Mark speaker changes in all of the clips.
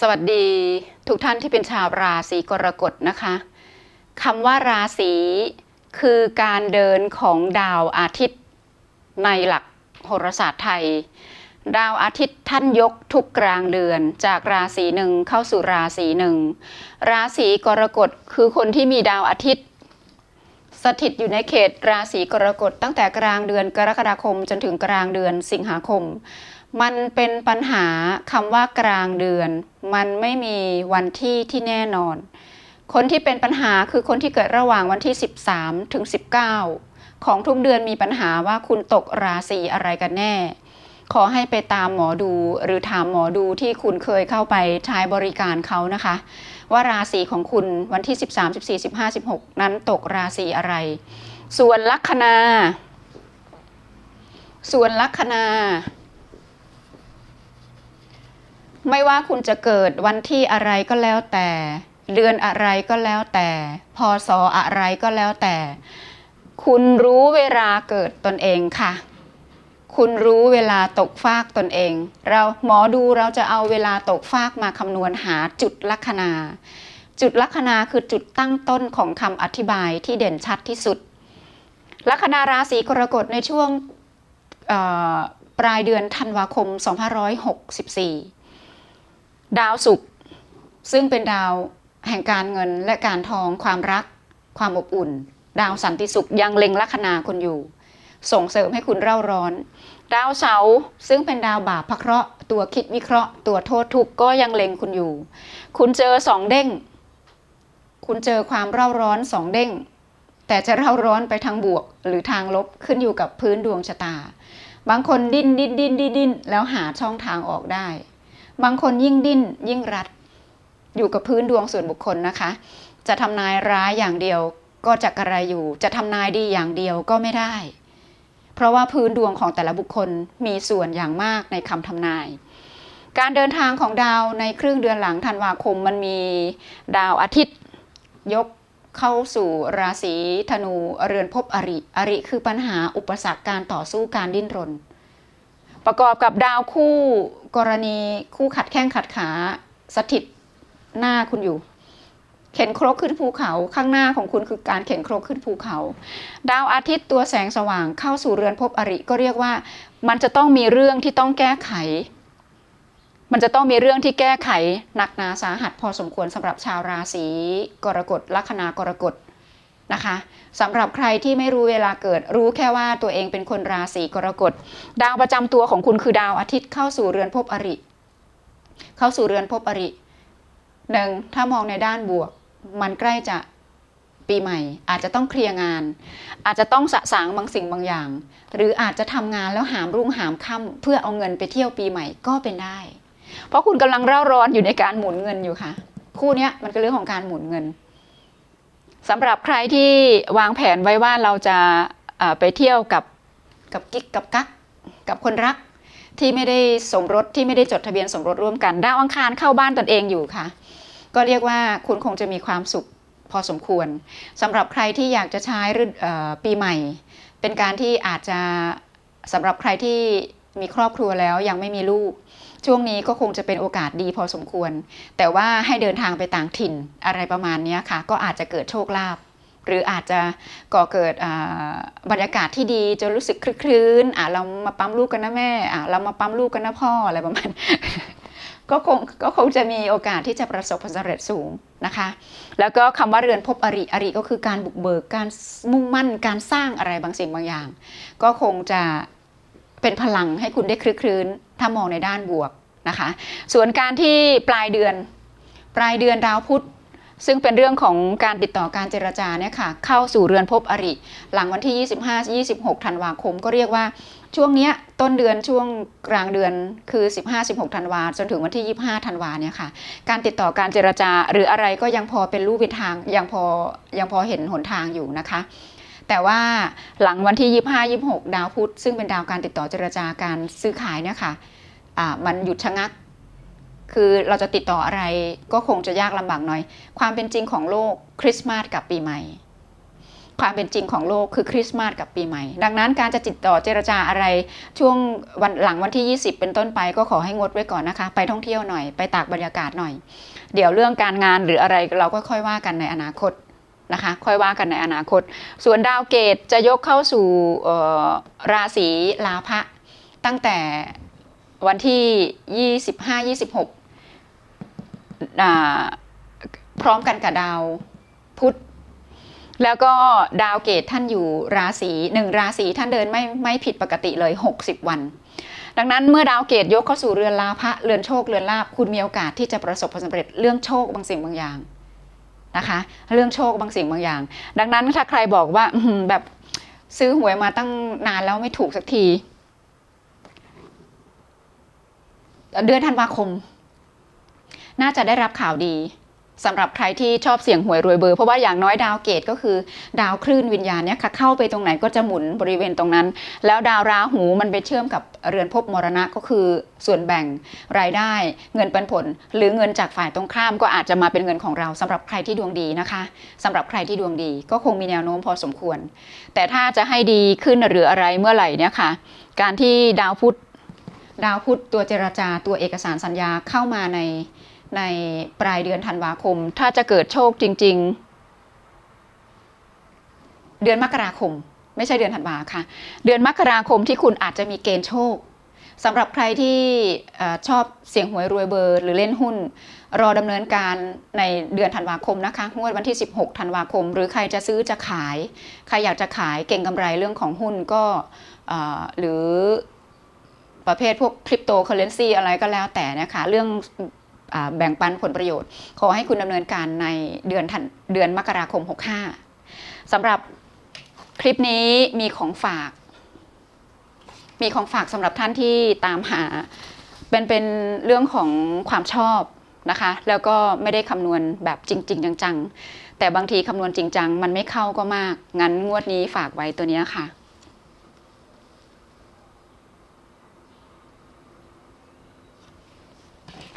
Speaker 1: สวัสดีทุกท่านที่เป็นชาวราศีกรกฎนะคะคำว่าราศีคือการเดินของดาวอาทิตย์ในหลักโหราศาสตร์ไทย ดาวอาทิตย์ท่านยกทุกกลางเดือนจากราศีหนึ่งเข้าสู่ราศีหนึ่งราศีกรกฎคือคนที่มีดาวอาทิตย์ สถิตอยู่ในเขตราศีกรกฎตั้งแต่กลางเดือนกรกฎาคมจนถึงกลางเดือนสิงหาคม มันเป็นปัญหาคำว่ากลางเดือน มันไม่มีวันที่ที่แน่นอน คนที่เป็นปัญหาคือคนที่เกิดระหว่างวันที่ 13 ถึง 19 ของทุกเดือนมีปัญหาว่าคุณตกราศีอะไรกันแน่ ขอให้ไปตามหมอดูหรือถามหมอดูที่คุณเคยเข้าไปใช้บริการเขานะคะ ว่าราศีของคุณวันที่ 13 14 15 16 นั้นตกราศีอะไร ส่วนลัคนา ส่วนลัคนา ไม่ว่าคุณจะเกิดวันที่อะไรก็แล้วแต่ เดือนอะไรก็แล้วแต่พศอะไรก็แล้วแต่ คุณรู้เวลาเกิดตนเองค่ะ คุณรู้เวลาตกฟากตนเอง เราหมอดูเราจะเอาเวลาตกฟากมาคำนวณหาจุดลัคนา จุดลัคนาคือจุดตั้งต้นของคำอธิบายที่เด่นชัดที่สุด ลัคนาราศีกรกฎในช่วงปลายเดือนธันวาคม 2564 ดาวศุกร์ซึ่งเป็นดาวแห่งการเงินและการทองความรัก ความอบอุ่น ดาวสันติสุขยังเล็งลัคนาคุณอยู่ ส่งเสริมให้คุณเร่าร้อน ดาวเสาร์ซึ่งเป็นดาวบาปพระเคราะห์ตัวคิดวิเคราะห์ ตัวโทษทุกข์ก็ยังเล็งคุณอยู่ คุณเจอสองเด้ง คุณเจอความเร่าร้อนสองเด้ง แต่จะเร่าร้อนไปทางบวกหรือทางลบขึ้นอยู่กับพื้นดวงชะตา บางคนดิ้นดิ้นดิ้นดิ้นดิ้นแล้วหาช่องทางออกได้ บางคนยิ่งดิ้นยิ่งรัด อยู่กับพื้นดวงส่วนบุคคลนะคะ จะทำนายร้ายอย่างเดียวก็จะกระไรอยู่ จะทำนายดีอย่างเดียวก็ไม่ได้ เพราะว่าพื้นดวงของแต่ละบุคคลมีส่วนอย่างมากในคำทำนาย การเดินทางของดาวในครึ่งเดือนหลังธันวาคมมันมีดาวอาทิตย์ ยกเข้าสู่ราศีธนูเรือนภพอริ อริคือปัญหาอุปสรรคการต่อสู้การดิ้นรน ประกอบกับดาวคู่ กรณีคู่ขัดแข้งขัดขาสถิตหน้าคุณอยู่ เข็นครกขึ้นภูเขาข้างหน้าของคุณคือการเข็นครกขึ้นภูเขา ดาวอาทิตย์ตัวแสงสว่างเข้าสู่เรือนภพอริก็เรียกว่า มันจะต้องมีเรื่องที่ต้องแก้ไข มันจะต้องมีเรื่องที่แก้ไขหนักหนาสาหัสพอสมควรสำหรับชาวราศีกรกฎลัคนากรกฎ นะคะสำหรับใครที่ไม่รู้เวลาเกิด รู้แค่ว่าตัวเองเป็นคนราศีกรกฎ ดาวประจำตัวของคุณคือดาวอาทิตย์เข้าสู่เรือนภพอริ เข้าสู่เรือนภพอริหนึ่งถ้ามองในด้านบวก มันใกล้จะปีใหม่ อาจจะต้องเคลียร์งาน อาจจะต้องสะสางบางสิ่งบางอย่าง หรืออาจจะทำงานแล้วหามรุ่งหามค่ำเพื่อเอาเงินไปเที่ยวปีใหม่ก็เป็นได้ เพราะคุณกำลังเร่าร้อนอยู่ในการหมุนเงินอยู่ค่ะ คู่นี้มันก็เรื่องของการหมุนเงิน สำหรับใครที่วางแผนไว้ว่าเราจะไปเที่ยวกับกับกิ๊กกับกักกับคนรักที่ไม่ได้สมรสที่ไม่ได้จดทะเบียนสมรสร่วมกัน ดาวอังคารเข้าบ้านตนเองอยู่ค่ะ ก็เรียกว่าคุณคงจะมีความสุขพอสมควรสำหรับใครที่อยากจะใช้ปีใหม่ เป็นการที่อาจจะสำหรับใครที่มีครอบครัวแล้วยังไม่มีลูก ช่วงนี้ก็คงจะเป็นโอกาสดีพอสมควร แต่ว่าให้เดินทางไปต่างถิ่นอะไรประมาณนี้ค่ะ ก็อาจจะเกิดโชคลาภหรืออาจจะก่อเกิดบรรยากาศที่ดีจนรู้สึกคลึกคลื้นอะเรามาปั๊มลูกกันนะแม่อะเรามาปั๊มลูกกันนะพ่ออะไรประมาณก็คงก็คงจะมีโอกาสที่จะประสบผลสำเร็จสูงนะคะ แล้วก็คำว่าเรือนภพอริอริก็คือการบุกเบิกการมุ่งมั่นการสร้างอะไรบางสิ่งบางอย่าง ก็คงจะเป็นพลังให้คุณได้คลึกคลื้น ถ้ามองในด้านบวกนะคะ ส่วนการที่ปลายเดือนปลายเดือนดาวพุธซึ่งเป็นเรื่องของการติดต่อการเจรจาเนี่ยค่ะเข้าสู่เรือนภพอริ หลังวันที่ 25-26 ธันวาคม ก็เรียกว่าช่วงนี้ต้นเดือนช่วงกลางเดือนคือ 15-16 ธันวาจนถึงวันที่ 25 ธันวาเนี่ยค่ะการติดต่อการเจรจาหรืออะไรก็ยังพอเป็นรูปเป็นทางยังพอยังพอเห็นหนทางอยู่นะคะ แต่ว่าหลังวันที่ 25 26 ดาวพุธ ซึ่งเป็นดาวการติดต่อเจรจาการซื้อขายเนี่ยค่ะมันหยุดชะงัก คือเราจะติดต่ออะไรก็คงจะยากลำบากหน่อย ความเป็นจริงของโลกคริสต์มาสกับปีใหม่ ความเป็นจริงของโลกคือคริสต์มาสกับปีใหม่ ดังนั้นการจะติดต่อเจรจาอะไรช่วงวันหลังวันที่ 20 เป็นต้นไปก็ขอให้งดไว้ก่อนนะคะ ไปท่องเที่ยวหน่อยไปตากบรรยากาศหน่อย เดี๋ยวเรื่องการงานหรืออะไรเราก็ค่อยว่ากันในอนาคต นะคะค่อยว่ากันในอนาคต ส่วนดาวเกตจะยกเข้าสู่ราศีลาภะตั้งแต่วันที่ 25-26 พร้อมกันกับดาวพุธแล้วก็ดาวเกตท่านอยู่ราศีหนึ่งราศีท่านเดินไม่ไม่ผิดปกติเลย 60 วัน ดังนั้นเมื่อดาวเกตยกเข้าสู่เรือนลาภะเรือนโชคเรือนลาภคุณมีโอกาสที่จะประสบผลสำเร็จเรื่องโชคบางสิ่งบางอย่าง นะคะ เรื่องโชคบางสิ่งบางอย่าง ดังนั้นถ้าใครบอกว่าแบบซื้อหวยมาตั้งนานแล้วไม่ถูกสักที เดือนธันวาคม น่าจะได้รับข่าวดี สำหรับใครที่ชอบเสี่ยงหวยรวยเบอร์เพราะว่าอย่างน้อยดาวเกตก็คือดาวคลื่นวิญญาณเนี่ยค่ะเข้าไปตรงไหนก็จะหมุนบริเวณตรงนั้น แล้วดาวราหูมันไปเชื่อมกับเรือนภพมรณะก็คือส่วนแบ่งรายได้เงินปันผล หรือเงินจากฝ่ายตรงข้ามก็อาจจะมาเป็นเงินของเราสำหรับใครที่ดวงดีนะคะสำหรับใครที่ดวงดีก็คงมีแนวโน้มพอสมควร แต่ถ้าจะให้ดีขึ้นหรืออะไรเมื่อไหร่เนี่ยค่ะการที่ดาวพุธดาวพุธตัวเจรจาตัวเอกสารสัญญาเข้ามาใน ในปลายเดือนธันวาคม ถ้าจะเกิดโชคจริง ๆ เดือนมกราคม ไม่ใช่เดือนธันวาค่ะ เดือนมกราคมที่คุณอาจจะมีเกณฑ์โชคสำหรับใครที่ชอบเสี่ยงหวยรวยเบอร์หรือเล่นหุ้น รอดำเนินการในเดือนธันวาคมนะคะงวดวันที่ 16ธันวาคม หรือใครจะซื้อจะขาย ใครอยากจะขายเก่งกำไรเรื่องของหุ้นก็หรือประเภทพวกคริปโตเคอเรนซีอะไรก็แล้วแต่นะคะเรื่อง แบ่งปันผลประโยชน์ ขอให้คุณดำเนินการในเดือนธันเดือนมกราคม 65สำหรับคลิปนี้มีของฝาก มีของฝากสำหรับท่านที่ตามหา เป็นเป็นเรื่องของความชอบนะคะ แล้วก็ไม่ได้คำนวณแบบจริง ๆ จัง ๆ แต่บางทีคำนวณจริงจังมันไม่เข้าก็มาก งั้นงวดนี้ฝากไว้ตัวนี้ค่ะ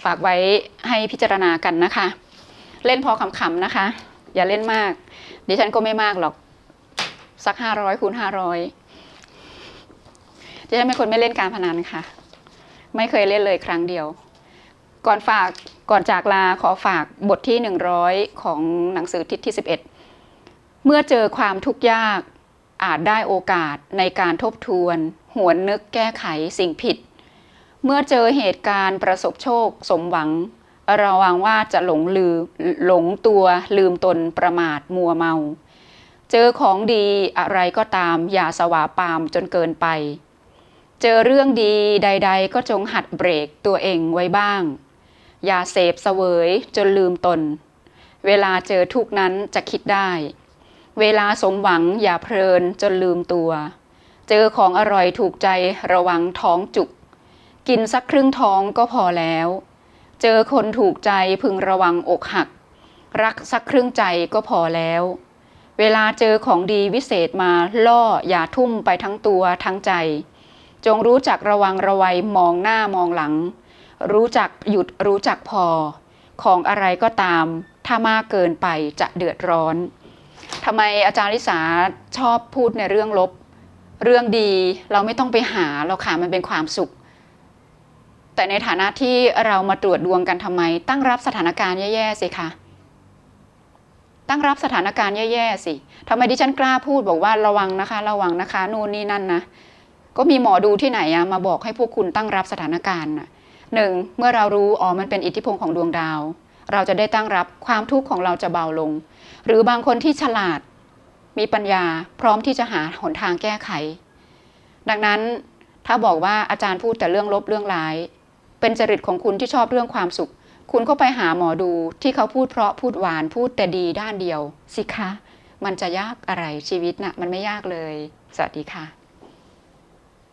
Speaker 1: ฝากไว้ให้พิจารณากันนะคะ เล่นพอขำๆนะคะ อย่าเล่นมากดิฉันก็ไม่มากหรอก สักห้าร้อยคูณห้าร้อยดิฉันเป็นคนไม่เล่นการพนันค่ะ ไม่เคยเล่นเลยครั้งเดียว ก่อนฝากก่อนจากลาขอฝากบทที่หนึ่งร้อยของหนังสือทิศที่สิบเอ็ดเมื่อเจอความทุกข์ยากอาจได้โอกาสในการทบทวน หวนนึกแก้ไขสิ่งผิด เมื่อเจอเหตุการณ์ประสบโชคสมหวัง ระวังว่าจะหลงลืมหลงตัวลืมตนประมาทมัวเมา เจอของดีอะไรก็ตามอย่าสวาปามจนเกินไป เจอเรื่องดีใด ๆ ก็จงหัดเบรกตัวเองไว้บ้าง อย่าเสพเสวยจนลืมตน เวลาเจอทุกนั้นจะคิดได้ เวลาสมหวังอย่าเพลินจนลืมตัว เจอของอร่อยถูกใจระวังท้องจุก กินสักครึ่งท้องก็พอแล้ว เจอคนถูกใจพึงระวังอกหัก รักสักครึ่งใจก็พอแล้ว เวลาเจอของดีวิเศษมาล่ออย่าทุ่มไปทั้งตัวทั้งใจ จงรู้จักระวังระวัยมองหน้ามองหลัง รู้จักหยุดรู้จักพอ ของอะไรก็ตาม ถ้ามากเกินไปจะเดือดร้อนทำไมอาจารย์ลิสาชอบพูดในเรื่องลบ เรื่องดีเราไม่ต้องไปหาเราค่ะมันเป็นความสุข แต่ในฐานะที่เรามาตรวจดวงกันทำไม ตั้งรับสถานการณ์แย่ๆสิคะตั้งรับสถานการณ์แย่ๆสิทำไมดิฉันกล้าพูดบอกว่าระวังนะคะ ระวังนะคะนู่นนี่นั่นนะก็มีหมอดูที่ไหนอะมาบอกให้พวกคุณตั้งรับสถานการณ์หนึ่งเมื่อเรารู้อ๋อมันเป็นอิทธิพลของดวงดาว เราจะได้ตั้งรับความทุกข์ของเราจะเบาลง หรือบางคนที่ฉลาด มีปัญญาพร้อมที่จะหาหนทางแก้ไข ดังนั้นถ้าบอกว่าอาจารย์พูดแต่เรื่องลบเรื่องร้าย เป็นจริตของคุณที่ชอบเรื่องความสุข คุณก็ไปหาหมอดูที่เขาพูดเพราะพูดหวานพูดแต่ดีด้านเดียว สิคะ มันจะยากอะไรชีวิตน่ะมันไม่ยากเลย สวัสดีค่ะ